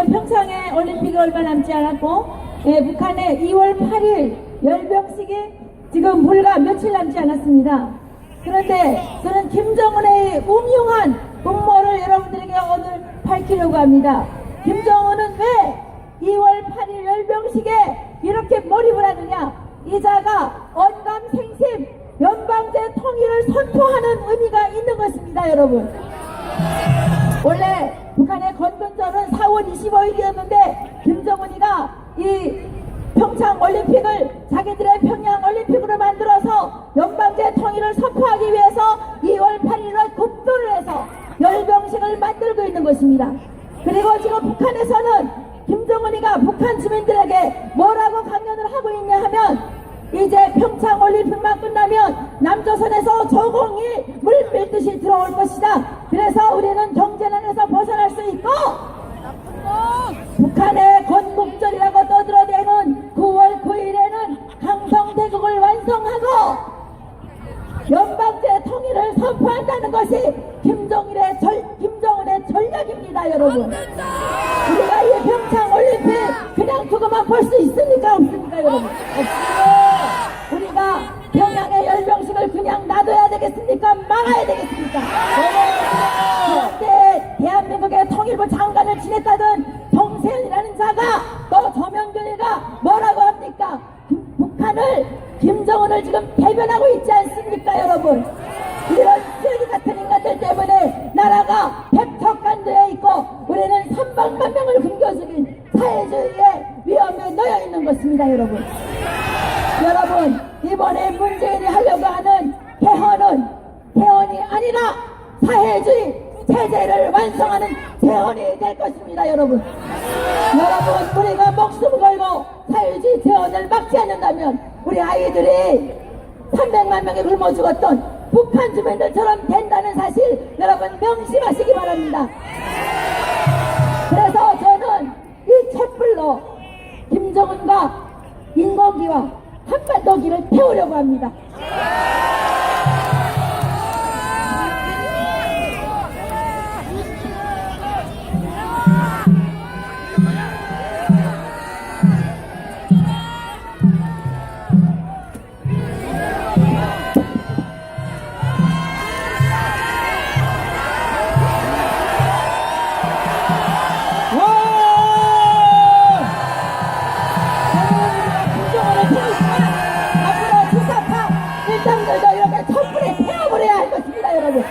예, 지금 평창에 올림픽이 얼마 남지 않았고, 예, 북한의 2월 8일 열병식이 지금 불과 며칠 남지 않았습니다. 그런데 저는 김정은의 음흉한 음모를 여러분들에게 오늘 밝히려고 합니다. 김정은은 왜 2월 8일 열병식에 이렇게 몰입을 하느냐? 이자가 언감 생심 연방제 통일을 선포하는 의미가 있는 것입니다, 여러분. 원래 북한의 건건절은 4월 25일이었는데 김정은이가 이 평창 올림픽을 자기들의 평양 올림픽으로 만들어서 연방제 통일을 선포하기 위해서 2월 8일을 급조를 해서 열병식을 만들고 있는 것입니다. 그리고 지금 북한에서는 김정은이가 북한 주민들에게 뭐라고 강연을 하고 있냐 하면 이제 평창 올림픽만 끝나면 남조선에서 조공이 물 밀듯이 들어올 것이다. 북한의 건국절이라고 떠들어대는 9월 9일에는 강성대국을 완성하고 연방제 통일을 선포한다는 것이 김정일의 절, 김정은의 전략입니다, 여러분. 우리가 이 평창 올림픽 그냥 두고만 볼 수 있습니까, 없습니까, 여러분? 없습니다. 우리가 평양의 열병식을 그냥 놔둬야 되겠습니까? 막아야 되겠습니까? 그런데 대한민국의 통일부 장관을 지냈다던 자가 또 조명균이가 뭐라고 합니까? 김- 북한을 김정은을 지금 대변하고 있지 않습니까 여러분 이런 쓰레기 같은 인간들 때문에 나라가 백척간되어 있고 우리는 300만 명을 굶겨죽인 사회주의의 위험에 놓여 있는 것입니다 여러분 여러분 이번에 문재인이 하려고 하는 개헌은 개헌이 아니라 사회주의 체제를 완성하는 재헌이 될 것입니다 여러분 여러분 우리가 목숨 걸고 사회주의 재헌을 막지 않는다면 우리 아이들이 300만 명이 굶어 죽었던 북한 주민들처럼 된다는 사실 여러분 명심하시기 바랍니다 그래서 저는 이 촛불로 김정은과 인공기와 한반도기를 태우려고 합니다. 것입니다, 여러분.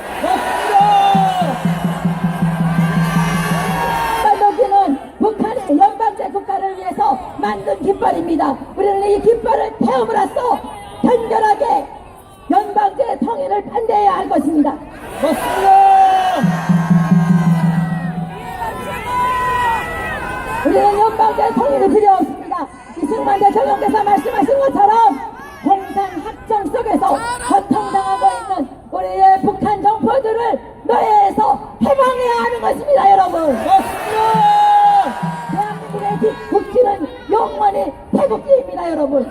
한반도기는 북한의 연방제 국가를 위해서 만든 깃발입니다. 우리는 이 깃발을 태움으로써 견결하게 연방제 통일을 반대해야 할 것입니다. 우리는 연방제 통일이 필요 없습니다. 이승만 대통령께서 말씀하신 것처럼 해방해야 하는 것입니다, 여러분. 대한민국의 기- 국기는 영원히 태국기입니다, 여러분.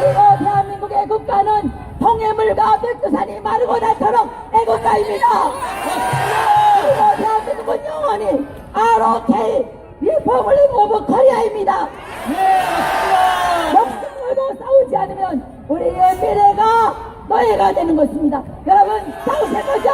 그리고 대한민국의 국가는 동해물과 백두산이 마르고 닳도록 애국가입니다. 그리고 대한민국은 영원히 ROK 리퍼블릭 오브 코리아입니다. 목숨 걸고 싸우지 않으면 우리의 미래가 노예가 되는 것입니다. 여러분 싸우실 거죠?